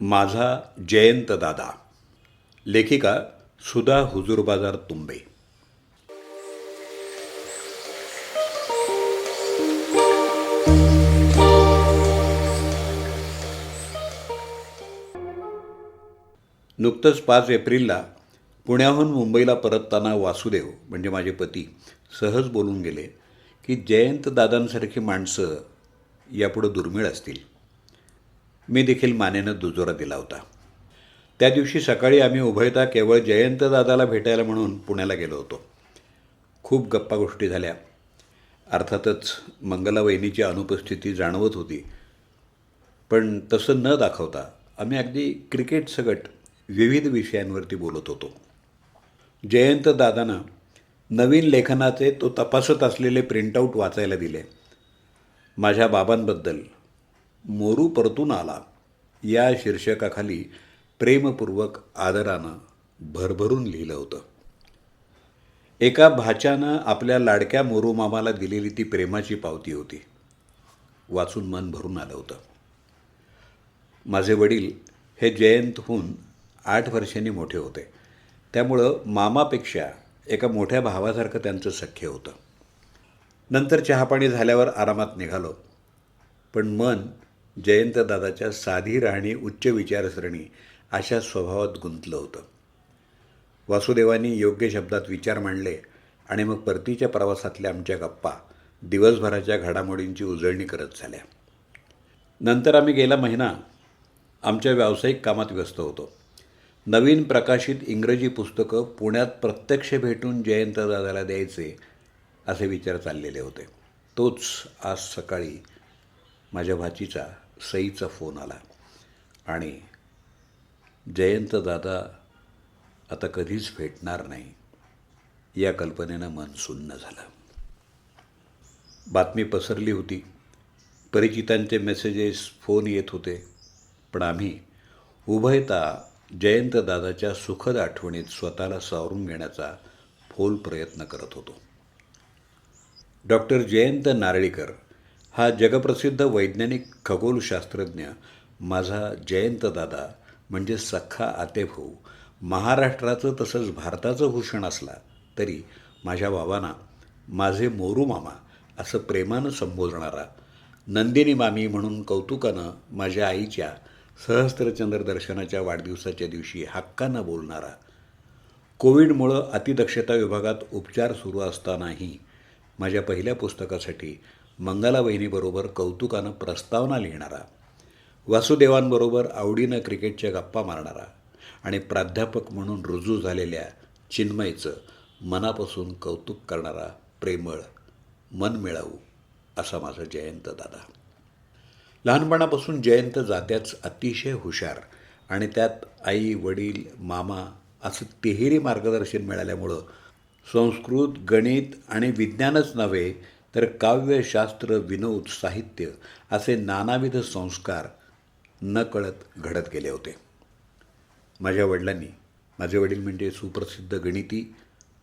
माझा जयंत दादा लेखिका सुधा हुजूरबाजार तुंबे. नुकतंच पाच एप्रिलला पुण्याहून मुंबईला परतताना वासुदेव म्हणजे माझे पती सहज बोलून गेले की जयंत दादांसारखी माणसं यापुढं दुर्मिळ असतील. मी देखील मानेनं दुजोरा दिला होता. त्या दिवशी सकाळी आम्ही उभयता केवळ जयंतदादाला भेटायला म्हणून पुण्याला गेलो होतो. खूप गप्पा गोष्टी झाल्या. अर्थातच मंगला वहिनीची अनुपस्थिती जाणवत होती. पण तसं न दाखवता आम्ही अगदी क्रिकेट सगट विविध विषयांवरती बोलत होतो. जयंत दादानं नवीन लेखनाचे तो तपासत असलेले प्रिंटआउट वाचायला दिले. माझ्या बाबांबद्दल मोरू परतून आला. या शीर्षकाखाली प्रेमपूर्वक आदरानं भरभरून लिहिलं होतं. एका भाच्यानं आपल्या लाडक्या मोरू मामाला दिलेली ती प्रेमाची पावती होती. वाचून मन भरून आलं होतं. माझे वडील हे जयंतहून आठ वर्षांनी मोठे होते. त्यामुळं मामापेक्षा एका मोठ्या भावासारखं त्यांचं सख्य होतं. नंतर चहापाणी झाल्यावर आरामात निघालो. पण मन जयंतदादाच्या साधी राहणी उच्च विचारसरणी अशा स्वभावात गुंतलं होतं. वासुदेवांनी योग्य शब्दात विचार मांडले आणि मग परतीच्या प्रवासातल्या आमच्या गप्पा दिवसभराच्या घडामोडींची उजळणी करत झाल्या. नंतर आम्ही गेला महिना आमच्या व्यावसायिक कामात व्यस्त होतो. नवीन प्रकाशित इंग्रजी पुस्तकं पुण्यात प्रत्यक्ष भेटून जयंतदादाला द्यायचे असे विचार चाललेले होते. तोच आज सकाळी माझ्या भाचीचा सईचा फोन आला. आणि जयंत दादा आता कधीच भेटणार नाही या कल्पनेनं मन सुन्न झालं. बातमी पसरली होती. परिचितांचे मेसेजेस फोन येत होते. पण आम्ही उभयता जयंत दादाच्या सुखद आठवणीत स्वतःला सावरून घेण्याचा फोल प्रयत्न करत होतो. डॉक्टर जयंत नारळीकर हा जगप्रसिद्ध वैज्ञानिक खगोलशास्त्रज्ञ माझा जयंतदादा म्हणजे सख्खा आतेभाऊ महाराष्ट्राचं तसंच भारताचं भूषण असला तरी माझ्या बाबांना माझे मोरू मामा असं प्रेमानं संबोधणारा नंदिनी मामी म्हणून कौतुकानं माझ्या आईच्या सहस्त्रचंद्र दर्शनाच्या वाढदिवसाच्या दिवशी हक्कानं बोलणारा. कोविडमुळं अतिदक्षता विभागात उपचार सुरू असतानाही माझ्या पहिल्या पुस्तकासाठी मंगलावहिनीबरोबर कौतुकानं प्रस्तावना लिहिणारा वासुदेवांबरोबर आवडीनं क्रिकेटच्या गप्पा मारणारा आणि प्राध्यापक म्हणून रुजू झालेल्या चिन्मयचं मनापासून कौतुक करणारा प्रेमळ मन मिळावू असा माझा जयंत दादा. लहानपणापासून जयंत जात्याच अतिशय हुशार आणि त्यात आई वडील मामा असं तिहेरी मार्गदर्शन मिळाल्यामुळं संस्कृत गणित आणि विज्ञानच नव्हे तर काव्यशास्त्र विनोद साहित्य असे नानाविध संस्कार नकळत घडत गेले होते. माझ्या वडिलांनी माझे वडील म्हणजे सुप्रसिद्ध गणिती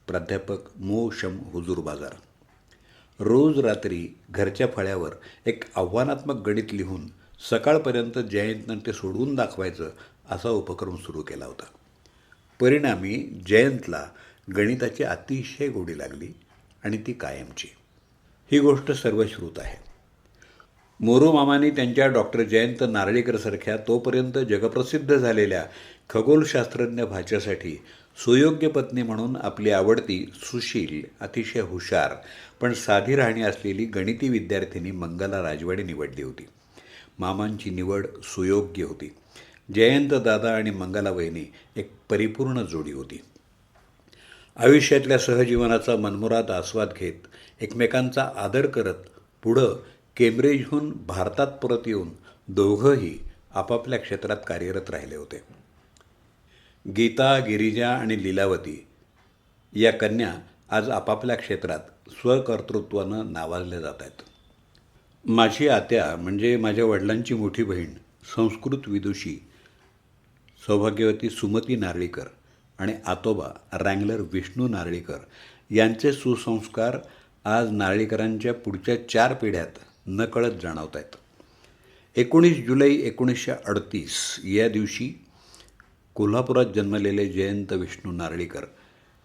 प्राध्यापक मो. शम. हुजूर बाजार. रोज रात्री घरच्या फळ्यावर एक आव्हानात्मक गणित लिहून सकाळपर्यंत जयंतनं ते सोडवून दाखवायचं असा उपक्रम सुरू केला होता. परिणामी जयंतला गणिताची अतिशय गोडी लागली आणि ती कायमची. ही गोष्ट सर्वश्रुत आहे. मोरूमामांनी त्यांच्या डॉक्टर जयंत नारळीकरसारख्या तोपर्यंत जगप्रसिद्ध झालेल्या खगोलशास्त्रज्ञ भाच्यासाठी सुयोग्य पत्नी म्हणून आपली आवडती सुशील अतिशय हुशार पण साधी राहणी असलेली गणिती विद्यार्थिनी मंगला राजवाडे निवडली होती. मामांची निवड सुयोग्य होती. जयंत दादा आणि मंगला वहिनी एक परिपूर्ण जोडी होती. आयुष्यातल्या सहजीवनाचा मनमुराद आस्वाद घेत एकमेकांचा आदर करत पुढं केम्ब्रिजहून भारतात परत येऊन दोघंही आपापल्या क्षेत्रात कार्यरत राहिले होते. गीता गिरिजा आणि लीलावती या कन्या आज आपापल्या क्षेत्रात स्वकर्तृत्वानं नावाजल्या जात आहेत. माझी आत्या म्हणजे माझ्या वडिलांची मोठी बहीण संस्कृत विदुषी सौभाग्यवती सुमती नारळीकर आणि आतोबा रँगलर विष्णू नारळीकर यांचे सुसंस्कार आज नारळीकरांच्या पुढच्या चार पिढ्यात नकळत जाणवत आहेत. एकोणीस जुलै एकोणीसशे अडतीस या दिवशी कोल्हापुरात जन्मलेले जयंत विष्णू नारळीकर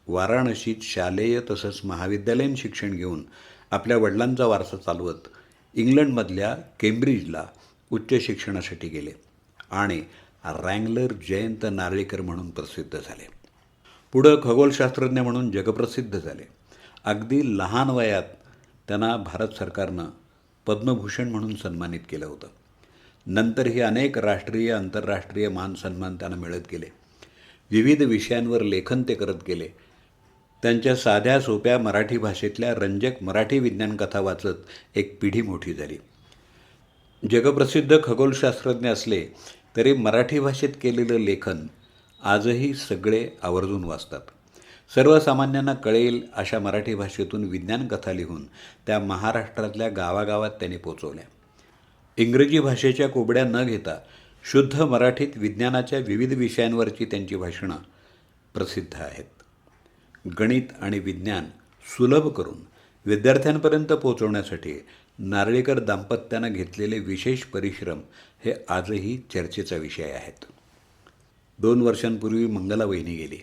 वाराणसीत शालेय तसंच महाविद्यालयीन शिक्षण घेऊन आपल्या वडिलांचा वारसा चालवत इंग्लंडमधल्या केम्ब्रिजला उच्च शिक्षणासाठी गेले आणि रँगलर जयंत नारळीकर म्हणून प्रसिद्ध झाले. पुढं खगोलशास्त्रज्ञ म्हणून जगप्रसिद्ध झाले. अगदी लहान वयात त्यांना भारत सरकारनं पद्मभूषण म्हणून सन्मानित केलं होतं. नंतरही अनेक राष्ट्रीय आंतरराष्ट्रीय मान सन्मान त्यांना मिळत गेले. विविध विषयांवर लेखन ते करत गेले. त्यांच्या साध्या सोप्या मराठी भाषेतल्या रंजक मराठी विज्ञान कथा वाचत एक पिढी मोठी झाली. जगप्रसिद्ध खगोलशास्त्रज्ञ असले तरी मराठी भाषेत केलेलं लेखन आजही सगळे आवर्जून वाचतात. सर्वसामान्यांना कळेल अशा मराठी भाषेतून विज्ञान कथा लिहून त्या महाराष्ट्रातल्या गावागावात त्यांनी पोचवल्या. इंग्रजी भाषेच्या कोबड्या न घेता शुद्ध मराठीत विज्ञानाच्या विविध विषयांवरची त्यांची भाषणं प्रसिद्ध आहेत. गणित आणि विज्ञान सुलभ करून विद्यार्थ्यांपर्यंत पोहोचवण्यासाठी नारळीकर दाम्पत्यानं घेतलेले विशेष परिश्रम हे आजही चर्चेचा विषय आहेत. दोन वर्षांपूर्वी मंगला वहिनी गेली.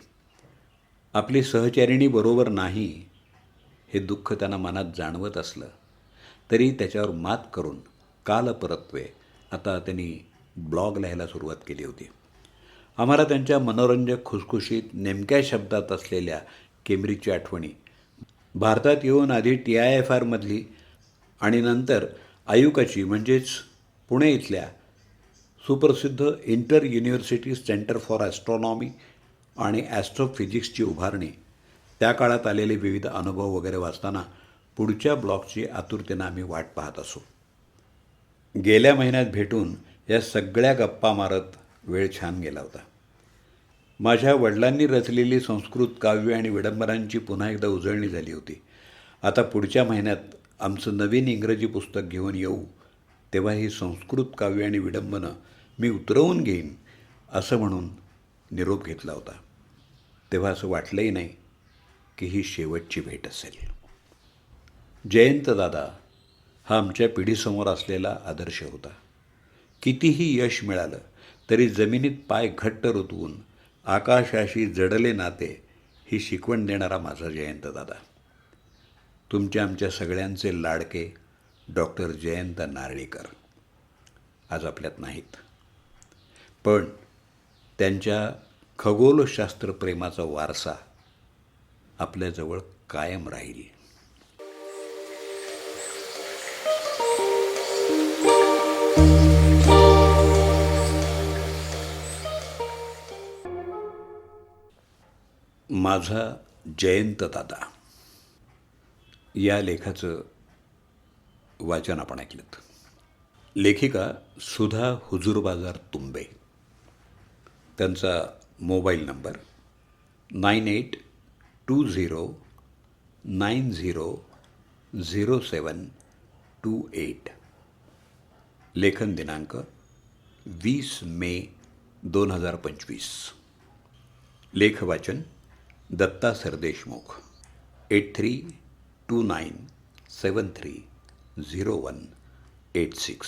आपली सहचारिणी बरोबर नाही हे दुःख त्यांना मनात जाणवत असलं तरी त्याच्यावर मात करून काल परत्वे आता त्यांनी ब्लॉग लिहायला सुरुवात केली होती. आम्हाला त्यांच्या मनोरंजक खुसखुशीत नेमक्या शब्दात असलेल्या केम्ब्रिजच्या आठवणी भारतात येऊन आधी टी आय एफ आरमधली आणि नंतर आयुकाची म्हणजेच पुणे इथल्या सुप्रसिद्ध inter university centre for astronomy आणि ॲस्ट्रोफिजिक्सची उभारणी त्या काळात आलेले विविध अनुभव वगैरे वाचताना पुढच्या ब्लॉगची आतुरतेनं आम्ही वाट पाहत असू. गेल्या महिन्यात भेटून या सगळ्या गप्पा मारत वेळ छान गेला होता. माझ्या वडिलांनी रचलेली संस्कृत काव्य आणि विडंबनांची पुन्हा एकदा उजळणी झाली होती. आता पुढच्या महिन्यात आमचं नवीन इंग्रजी पुस्तक घेऊन येऊ तेव्हा ही संस्कृत काव्य आणि विडंबनं मी उतरवून घेईन असं म्हणून निरोप घेतला होता. तेव्हा असं वाटलंही नाही की ही शेवटची भेट असेल. जयंतदादा हा आमच्या पिढीसमोर असलेला आदर्श होता. कितीही यश मिळालं तरी जमिनीत पाय घट्ट रुतवून आकाशाशी जडले नाते ही शिकवण देणारा माझा जयंतदादा तुमच्या आमच्या सगळ्यांचे लाडके डॉक्टर जयंत नारळीकर. आज आपल्यात नाहीत. पण त्यांच्या खगोलशास्त्र प्रेमाचा वारसा आपल्याजवळ कायम राहील. माझा जयंत दादा. या लेखाचं वाचन आपण ऐकलं लेखिका सुधा हुजूर बाजार तुंबे. त्यांचा mobile number nine eight two zero nine zero zero seven two eight. लेखन दिनांक वीस मे दोन हजार पंचवीस. लेखवाचन Datta Sardeshmukh. Eight three two nine seven three zero one eight six.